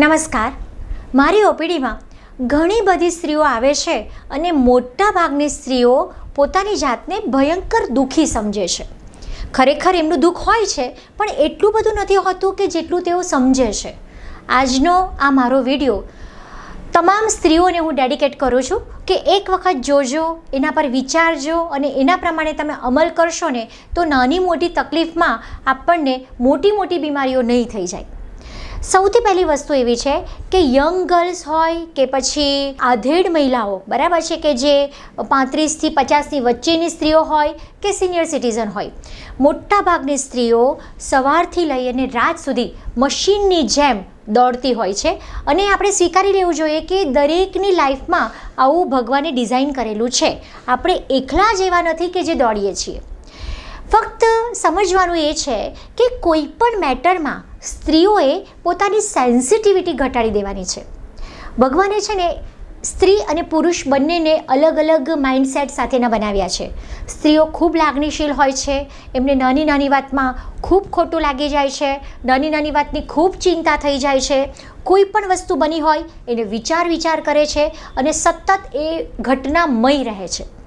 નમસ્કાર. મારી ઓપીડીમાં ઘણી બધી સ્ત્રીઓ આવે છે અને મોટા ભાગની સ્ત્રીઓ પોતાની જાતને ભયંકર દુઃખી સમજે છે. ખરેખર એમનું દુઃખ હોય છે, પણ એટલું બધું નથી હોતું કે જેટલું તેઓ સમજે છે. આજનો આ મારો વીડિયો તમામ સ્ત્રીઓને હું ડેડિકેટ કરું છું કે એક વખત જોજો, એના પર વિચારજો અને એના પ્રમાણે તમે અમલ કરશો ને, તો નાની મોટી તકલીફમાં આપણને મોટી મોટી બીમારીઓ નહીં થઈ જાય. સૌથી પહેલી વસ્તુ એવી છે કે યંગ ગર્લ્સ હોય કે પછી આધેડ મહિલાઓ, બરાબર છે કે જે પાંત્રીસથી પચાસની વચ્ચેની સ્ત્રીઓ હોય કે સિનિયર સિટીઝન હોય. મોટાભાગની સ્ત્રીઓ સવારથી લઈ અને રાત સુધી મશીનની જેમ દોડતી હોય છે. અને આપણે સ્વીકારી લેવું જોઈએ કે દરેકની લાઈફમાં આવું ભગવાને ડિઝાઇન કરેલું છે. આપણે એકલા જ એવા નથી કે જે દોડીએ છીએ. ફક્ત સમજવાનું એ છે કે કોઈ પણ મેટરમાં સ્ત્રીઓએ પોતાની સેન્સિટિવિટી ઘટાડી દેવાની છે. ભગવાને છે ને, સ્ત્રી અને પુરુષ બંનેને અલગ અલગ માઇન્ડસેટ સાથેના બનાવ્યા છે. સ્ત્રીઓ ખૂબ લાગણીશીલ હોય છે, એમને નાની નાની વાતમાં ખૂબ ખોટું લાગી જાય છે, નાની નાની વાતની ખૂબ ચિંતા થઈ જાય છે. કોઈ પણ વસ્તુ બની હોય, એને વિચાર વિચાર કરે છે અને સતત એ ઘટનામય રહે છે.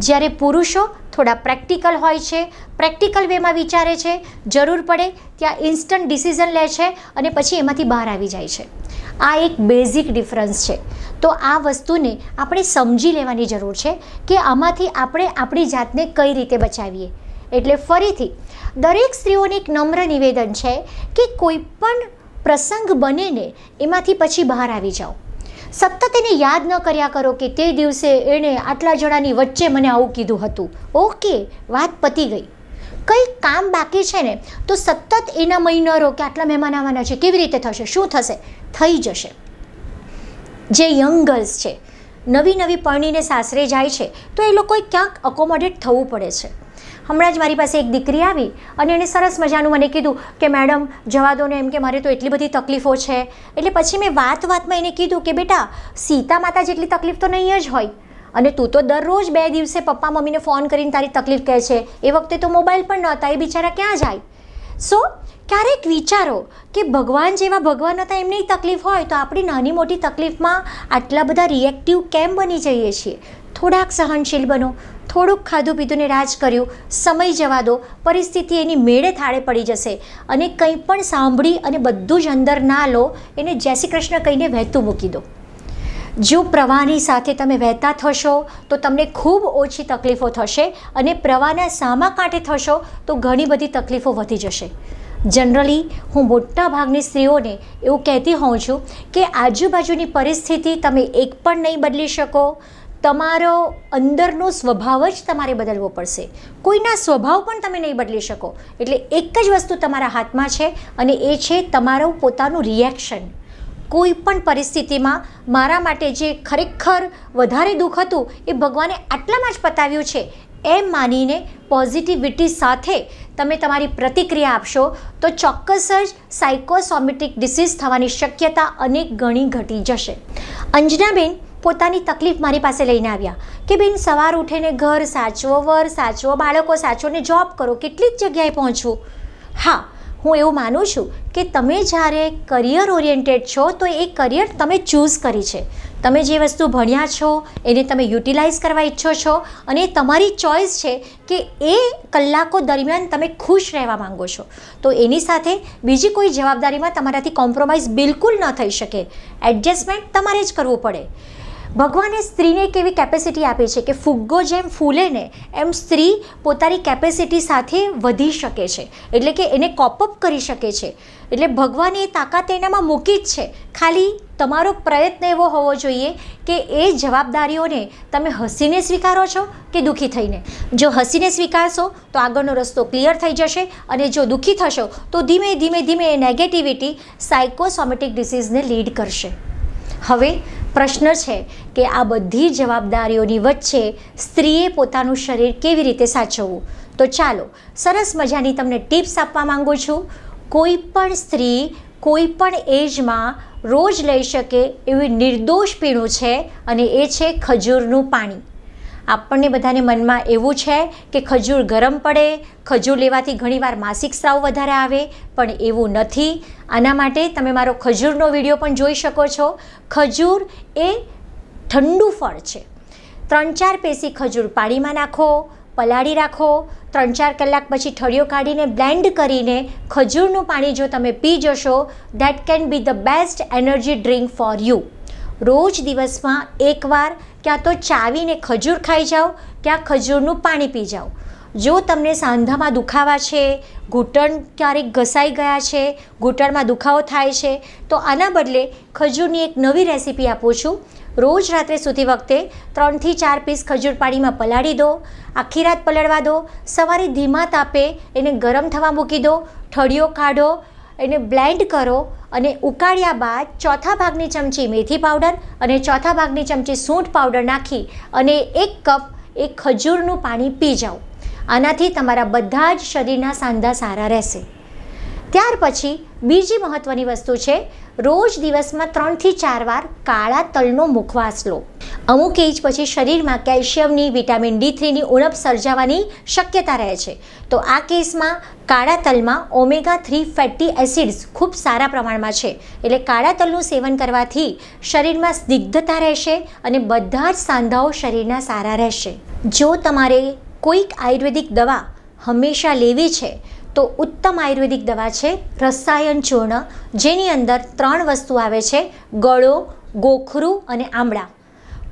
જ્યારે પુરુષો થોડા પ્રેક્ટિકલ હોય છે, પ્રેક્ટિકલ વેમાં વિચારે છે, જરૂર પડે ત્યાં ઇન્સ્ટન્ટ ડિસિઝન લે છે અને પછી એમાંથી બહાર આવી જાય છે. આ એક બેઝિક ડિફરન્સ છે. તો આ વસ્તુને આપણે સમજી લેવાની જરૂર છે કે આમાંથી આપણે આપણી જાતને કઈ રીતે બચાવીએ. એટલે ફરીથી, દરેક સ્ત્રીઓને એક નમ્ર નિવેદન છે કે કોઈ પણ પ્રસંગ બને ને એમાંથી પછી બહાર આવી જાઓ. સતત એને યાદ ન કર્યા કરો કે તે દિવસે એણે આટલા જણાની વચ્ચે મને આવું કીધું હતું. ઓકે, વાત પતી ગઈ. કંઈ કામ બાકી છે ને, તો સતત એના મહિનરો કે આટલા મહેમાન આવવાના છે. કેવી રીતે થશે? શું થશે? થઈ જશે. જે યંગ ગર્લ્સ છે, નવી નવી પરણીને સાસરે જાય છે, તો એ લોકોએ ક્યાંક અકોમોડેટ થવું પડે છે. હમણાં જ મારી પાસે એક દીકરી આવી અને એણે સરસ મજાનું મને કીધું કે, મેડમ, જવા દો ને, એમ કે મારે તો એટલી બધી તકલીફો છે. એટલે પછી મેં વાત વાતમાં એને કીધું કે, બેટા, સીતા માતા જેટલી તકલીફ તો નહીં જ હોય. અને તું તો દરરોજ બે દિવસે પપ્પા મમ્મીને ફોન કરીને તારી તકલીફ કહે છે. એ વખતે તો મોબાઈલ પણ નહોતા એ બિચારા ક્યાં જાય? સો ક્યારેક વિચારો કે ભગવાન જેવા ભગવાન હતા, એમની તકલીફ હોય તો આપણી નાની મોટી તકલીફમાં આટલા બધા રિએક્ટિવ કેમ બની જઈએ છીએ? થોડાક સહનશીલ બનો. થોડુંક ખાધું પીધું ને રાજ કર્યું. સમય જવા દો. પરિસ્થિતિ એની મેળે થાળે પડી જશે. અને કંઈ પણ સાંભળી અને બધું જ અંદર ના લો, એને જય શ્રી કૃષ્ણ કહીને વહેતું મૂકી દો. જો પ્રવાહની સાથે તમે વહેતા થશો, તો તમને ખૂબ ઓછી તકલીફો થશે અને પ્રવાહના સામા કાંઠે થશો, તો ઘણી બધી તકલીફો વધી જશે. જનરલી, હું મોટા ભાગની સ્ત્રીઓને એવું કહેતી હોઉં છું કે આજુબાજુની પરિસ્થિતિ તમે એક પણ નહીં બદલી શકો તમારો અંદરનો સ્વભાવ જ તમારે બદલવો પડશે. કોઈના સ્વભાવ પણ તમે નહીં બદલી શકો. એટલે એક જ વસ્તુ તમારા હાથમાં છે અને એ છે તમારું પોતાનું રિએક્શન કોઈ પણ પરિસ્થિતિમાં મારા માટે જે ખરેખર વધારે દુઃખ હતું, એ ભગવાને આટલામાં જ પતાવ્યું છે. એમ માનીને પોઝિટિવિટી સાથે તમે તમારી પ્રતિક્રિયા આપશો, તો ચોક્કસ જ સાયકોસોમેટિક ડિસીઝ થવાની શક્યતા અનેક ગણી ઘટી જશે. અંજનાબેન પોતાની તકલીફ મારી પાસે લઈને આવ્યા કે બેન, સવાર ઉઠીને ઘર સાચવો, વર સાચવો, બાળકો સાચવો ને જોબ કરો કેટલી જ જગ્યાએ પહોંચવું હા, હું એવું માનું છું કે તમે જ્યારે કરિયર ઓરિએન્ટેડ છો તો એ કરિયર તમે ચૂઝ કરી છે. તમે જે વસ્તુ ભણ્યા છો, એને તમે યુટિલાઇઝ કરવા ઈચ્છો છો અને એ તમારી ચોઈસ છે કે એ કલાકો દરમિયાન તમે ખુશ રહેવા માંગો છો. તો એની સાથે બીજી કોઈ જવાબદારીમાં તમારાથી કોમ્પ્રોમાઇઝ બિલકુલ ન થઈ શકે. એડજસ્ટમેન્ટ તમારે જ કરવું પડે. ભગવાને સ્ત્રીને એક એવી કેપેસિટી આપી છે કે ફુગ્ગો જેમ ફૂલે ને, એમ સ્ત્રી પોતાની કેપેસિટી સાથે વધી શકે છે. એટલે કે એને કોપઅપ કરી શકે છે. એટલે ભગવાને એ તાકાત એનામાં મૂકી જ છે. ખાલી તમારો પ્રયત્ન એવો હોવો જોઈએ કે એ જવાબદારીઓને તમે હસીને સ્વીકારો છો કે દુઃખી થઈને. જો હસીને સ્વીકારશો તો આગળનો રસ્તો ક્લિયર થઈ જશે અને જો દુઃખી થશો તો ધીમે ધીમે ધીમે એ નેગેટિવિટી સાયકોસોમેટિક ડિસીઝને લીડ કરશે. હવે પ્રશ્ન છે કે આ બધી જવાબદારીઓની વચ્ચે સ્ત્રીએ પોતાનું શરીર કેવી રીતે સાચવવું? તો ચાલો, સરસ મજાની તમને ટિપ્સ આપવા માંગુ છું. કોઈ પણ સ્ત્રી કોઈ પણ એજમાં રોજ લઈ શકે એવી નિર્દોષ પીણું છે અને એ છે ખજૂરનું પાણી. આપણને બધાને મનમાં એવું છે કે ખજૂર ગરમ પડે, ખજૂર લેવાથી ઘણીવાર માસિક સ્રાવ વધારે આવે, પણ એવું નથી. આના માટે તમે મારો ખજૂરનો વીડિયો પણ જોઈ શકો છો. ખજૂર એ ઠંડુ ફળ છે. ત્રણ ચાર પેસી ખજૂર પાણીમાં નાખો, પલાળી રાખો ત્રણ ચાર કલાક પછી ઠળિયો કાઢીને બ્લેન્ડ કરીને ખજૂરનું પાણી જો તમે પી જશો that can be the best energy drink for you રોજ દિવસમાં એકવાર ક્યાં તો ચાવીને ખજૂર ખાઈ જાઓ, ક્યાં ખજૂરનું પાણી પી જાઓ. જો તમને સાંધામાં દુખાવા છે, ઘૂંટણ ક્યારેક ઘસાઈ ગયા છે, ઘૂંટણમાં દુખાવો થાય છે, તો આના બદલે ખજૂરની એક નવી રેસીપી આપું છું. રોજ રાત્રે સૂતી વખતે ત્રણથી ચાર પીસ ખજૂર પાણીમાં પલાળી દો, આખી રાત પલાળવા દો, સવારે ધીમા તાપે એને ગરમ થવા મૂકી દો, ઠળિયો કાઢો એને બ્લેન્ડ કરો અને ઉકાળ્યા બાદ ચોથા ભાગની ચમચી મેથી પાવડર અને ચોથા ભાગની ચમચી સૂંઠ પાવડર નાખી અને એક કપ એ ખજૂરનું પાણી પી જાઓ. આનાથી તમારા બધા જ શરીરના સાંધા સારા રહેશે. ત્યાર પછી બીજી મહત્ત્વની વસ્તુ છે, રોજ દિવસમાં ત્રણથી ચાર વાર કાળા તલનો મુખવાસ લો. અમુક એજ પછી શરીરમાં કેલ્શિયમની, વિટામિન ડી થ્રીની ઉણપ સર્જાવાની શક્યતા રહે છે. તો આ કેસમાં કાળા તલમાં ઓમેગા થ્રી ફેટી એસિડ્સ ખૂબ સારા પ્રમાણમાં છે. એટલે કાળા તલનું સેવન કરવાથી શરીરમાં સ્નિગ્ધતા રહેશે અને બધા જ સાંધાઓ શરીરના સારા રહેશે. જો તમારે કોઈક આયુર્વેદિક દવા હંમેશા લેવી છે, તો ઉત્તમ આયુર્વેદિક દવા છે રસાયણ ચૂર્ણ, જેની અંદર ત્રણ વસ્તુ આવે છે, ગળો, ગોખરું અને આમળા.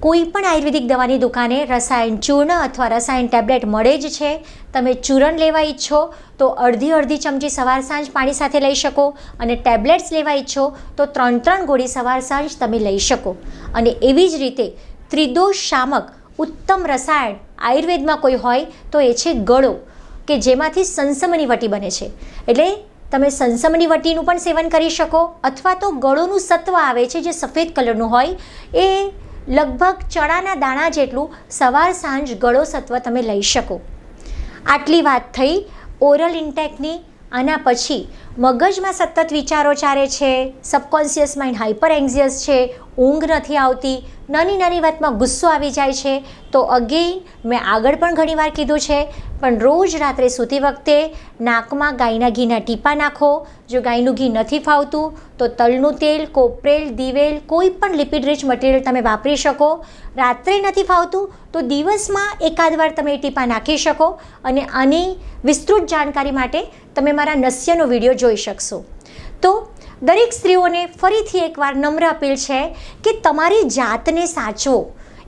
કોઈ પણ આયુર્વેદિક દવાની દુકાને રસાયણ ચૂર્ણ અથવા રસાયણ ટેબ્લેટ મળે જ છે. તમે ચૂર્ણ લેવા ઈચ્છો તો અડધી અડધી ચમચી સવાર સાંજ પાણી સાથે લઈ શકો અને ટેબ્લેટ્સ લેવા ઈચ્છો તો ત્રણ ત્રણ ગોળી સવાર સાંજ તમે લઈ શકો. અને એવી જ રીતે ત્રિદોષ શામક ઉત્તમ રસાયણ આયુર્વેદમાં કોઈ હોય તો એ છે ગળો, કે જેમાંથી સંસમની વટી બને છે. એટલે તમે સંસમની વટીનું પણ સેવન કરી શકો અથવા તો ગળોનું સત્વ આવે છે જે સફેદ કલરનું હોય એ લગભગ ચણાના દાણા જેટલું સવાર સાંજ ગળો સત્વ તમે લઈ શકો. આટલી વાત થઈ. ઓરલ ઇન્ટેકની આના પછી મગજમાં સતત વિચારો ચાલે છે સબકોન્શિયસ માઇન્ડ હાઇપર એન્ઝિયસ છે, ઊંઘ નથી આવતી, નાની નાની વાતમાં ગુસ્સો આવી જાય છે. તો અગેઇન મેં આગળ પણ ઘણીવાર કીધું છે, પણ રોજ રાત્રે સૂતી વખતે નાકમાં ગાયના ઘીના ટીપા નાખો. જો ગાયનું ઘી નથી ફાવતું, તો તલનું તેલ, કોપરેલ, દિવેલ, કોઈ પણ લિપિડ રિચ મટીરિયલ તમે વાપરી શકો. રાત્રે નથી ફાવતું, તો દિવસમાં એકાદ વાર તમે એ ટીપા નાખી શકો. અને આની વિસ્તૃત જાણકારી માટે તમે મારા નસ્યનો વીડિયો જોઈ શકશો. તો દરેક સ્ત્રીઓને ફરીથી એકવાર નમ્ર અપીલ છે કે તમારી જાતને સાચવો.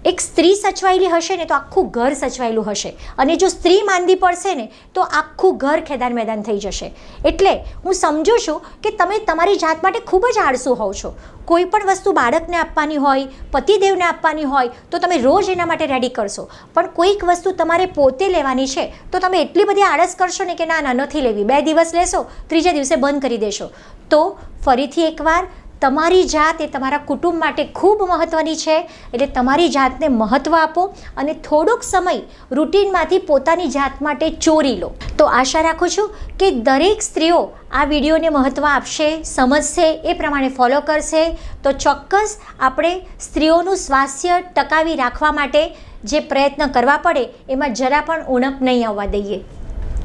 એક સ્ત્રી સચવાયેલી હશે ને તો આખું ઘર સચવાયેલું હશે. અને જો સ્ત્રી માંદી પડશે ને, તો આખું ઘર ખેદાન મેદાન થઈ જશે. એટલે હું સમજુ છું કે તમે તમારી જાત માટે ખૂબ જ આળસુ હોવ છો. કોઈ પણ વસ્તુ બાળકને આપવાની હોય, પતિદેવને આપવાની હોય, તો તમે રોજ એના માટે રેડી કરશો. પણ કોઈક વસ્તુ તમારે પોતે લેવાની છે, તો તમે એટલી બધી આળસ કરશો ને કે ના ના, નથી લેવી. બે દિવસ લેશો, ત્રીજા દિવસે બંધ કરી દેશો. તો ફરીથી એકવાર તમારી જાત એ તમારા કુટુંબ માટે ખૂબ મહત્ત્વની છે. એટલે તમારી જાતને મહત્ત્વ આપો અને થોડોક સમય રૂટીનમાંથી પોતાની જાત માટે ચોરી લો. તો આશા રાખું છું કે દરેક સ્ત્રીઓ આ વિડીયોને મહત્ત્વ આપશે, સમજશે, એ પ્રમાણે ફોલો કરશે. તો ચોક્કસ આપણે સ્ત્રીઓનું સ્વાસ્થ્ય ટકાવી રાખવા માટે જે પ્રયત્ન કરવા પડે, એમાં જરા પણ ઉણપ નહીં આવવા દઈએ.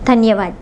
ધન્યવાદ.